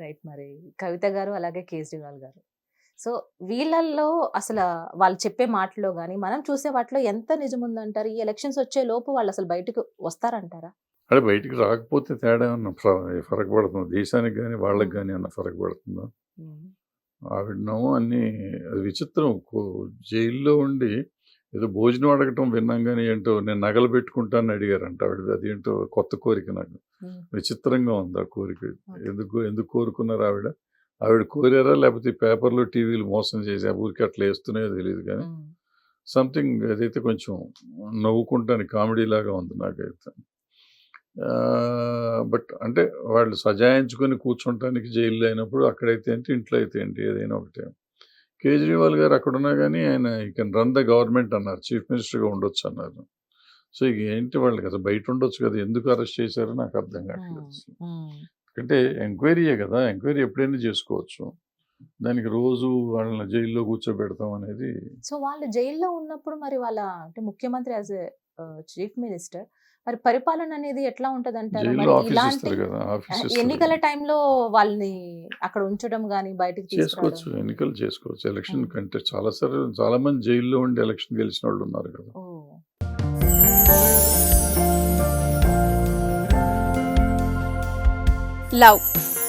Right మరి. కవిత గారు అలాగే కేజ్రీవాల్ గారు. సో వీళ్ళల్లో అసలు వాళ్ళు చెప్పే మాటలో కానీ మనం చూసే వాటిలో ఎంత నిజం ఉందంటారు? ఈ ఎలక్షన్స్ వచ్చే లోపు వాళ్ళు అసలు బయటకు వస్తారంటారా? అంటే బయటికి రాకపోతే తేడా ఫ- ఫరక్ పడుతుందా? దేశానికి కానీ వాళ్ళకి కానీ అన్న ఫరక్ పడుతుందా? ఆవిడనేమో అన్ని అది విచిత్రం జైల్లో ఉండి ఏదో భోజనం అడగటం విన్నాం కానీ ఏంటో నేను నగలు పెట్టుకుంటానని అడిగారంట ఆవిడ. అదేంటో కొత్త కోరిక నాకు. విచిత్రంగా ఉంది ఆ కోరిక. ఎందుకు ఎందుకు కోరుకున్నారు ఆవిడ? ఆవిడ కోరారా లేకపోతే పేపర్లు టీవీలు మోసం చేసి ఆ ఊరికి అట్లా వేస్తున్నాయో తెలియదు కానీ సంథింగ్ అదైతే కొంచెం నవ్వుకుంటాను కామెడీ లాగా ఉంది నాకైతే. బట్ అంటే వాళ్ళు సజాయించుకొని కూర్చుంటానికి జైల్లో అయినప్పుడు అక్కడైతే ఏంటి ఇంట్లో అయితే ఏంటి ఏదైనా ఒకటే. కేజ్రీవాల్ గారు అక్కడ ఉన్నా కానీ ఆయన ఈ కెన్ రన్ ద గవర్నమెంట్ అన్నారు. చీఫ్ మినిస్టర్గా ఉండొచ్చు అన్నారు. సో ఇక ఏంటి వాళ్ళకి? అసలు బయట ఉండొచ్చు కదా. ఎందుకు అరెస్ట్ చేశారో నాకు అర్థం కావట్లేదు. అంటే ఎంక్వైరీయే కదా. ఎంక్వైరీ ఎప్పుడైనా చేసుకోవచ్చు. దానికి రోజు వాళ్ళని జైల్లో కూర్చోబెడతాం అనేది సో వాళ్ళు జైల్లో ఉన్నప్పుడు మరి వాళ్ళ అంటే ముఖ్యమంత్రి యాజ్ చీఫ్ మినిస్టర్ మరి పరిపాలన అనేది ఎట్లా ఉంటది అంటారు ఎన్నికల. టైంలో వాళ్ళని అక్కడ ఉంచడం గానీ బయటికి చేసుకోవచ్చు ఎన్నికలు చేసుకోవచ్చు. ఎలక్షన్. కంటే చాలా సార్లు చాలా మంది జైల్లో ఉండి ఎలక్షన్ గెలిచిన వాళ్ళు ఉన్నారు కదా. లవ్.